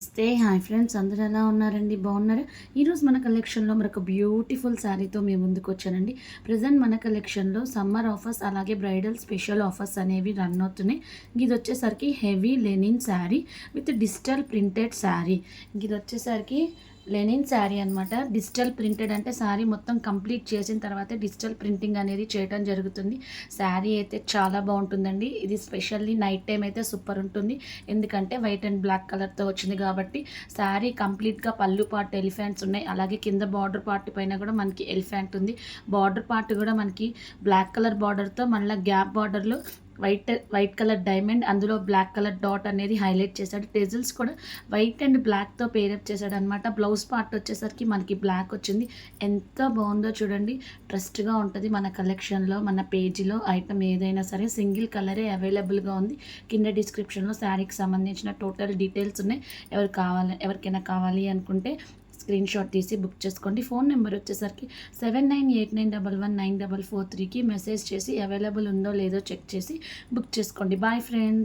నమస్తే hi friends అందరూ ఎలా ఉన్నారండి? బాగున్నారు? ఈరోజు మన కలెక్షన్లో మరొక బ్యూటిఫుల్ శారీతో మేము ముందుకు వచ్చానండి. ప్రజెంట్ మన కలెక్షన్లో సమ్మర్ ఆఫర్స్ అలాగే బ్రైడల్ స్పెషల్ ఆఫర్స్ అనేవి రన్ అవుతున్నాయి. ఇది వచ్చేసరికి heavy linen sari with digital printed sari ఇది వచ్చేసరికి లెనిన్ శారీ అనమాట డిజిటల్ ప్రింటెడ్ అంటే శారీ మొత్తం కంప్లీట్ చేసిన తర్వాత డిజిటల్ ప్రింటింగ్ అనేది చేయడం జరుగుతుంది. శారీ అయితే చాలా బాగుంటుందండి. ఇది స్పెషల్లీ నైట్ టైం అయితే సూపర్ ఉంటుంది. ఎందుకంటే వైట్ అండ్ బ్లాక్ కలర్తో వచ్చింది కాబట్టి శారీ కంప్లీట్గా పళ్ళు పార్ట్ ఎలిఫెంట్స్ ఉన్నాయి. అలాగే కింద బార్డర్ పార్ట్ పైన కూడా మనకి ఎలిఫెంట్ ఉంది. బార్డర్ పార్ట్ కూడా మనకి బ్లాక్ కలర్ బార్డర్తో మళ్ళీ గ్యాప్ బార్డర్లో వైట్ వైట్ కలర్ డైమండ్ అందులో బ్లాక్ కలర్ డాట్ అనేది హైలైట్ చేశాడు. టెజిల్స్ కూడా వైట్ అండ్ బ్లాక్తో పేరప్ చేశాడు అనమాట బ్లౌజ్ పార్ట్ వచ్చేసరికి మనకి బ్లాక్ వచ్చింది. ఎంత బాగుందో చూడండి. ట్రస్ట్గా ఉంటుంది మన కలెక్షన్లో మన పేజీలో ఐటమ్ ఏదైనా సరే సింగిల్ కలరే అవైలబుల్గా ఉంది. కింద డిస్క్రిప్షన్లో శారీకి సంబంధించిన టోటల్ డీటెయిల్స్ ఉన్నాయి. ఎవరు కావాలి ఎవరికైనా కావాలి అనుకుంటే స్క్రీన్ షాట్ తీసి బుక్ చేసుకోండి. ఫోన్ నెంబర్ వచ్చేసరికి seven nine eight nine double one nine double four త్రీకి మెసేజ్ చేసి అవైలబుల్ ఉందో లేదో చెక్ చేసి బుక్ చేసుకోండి. Bye friends.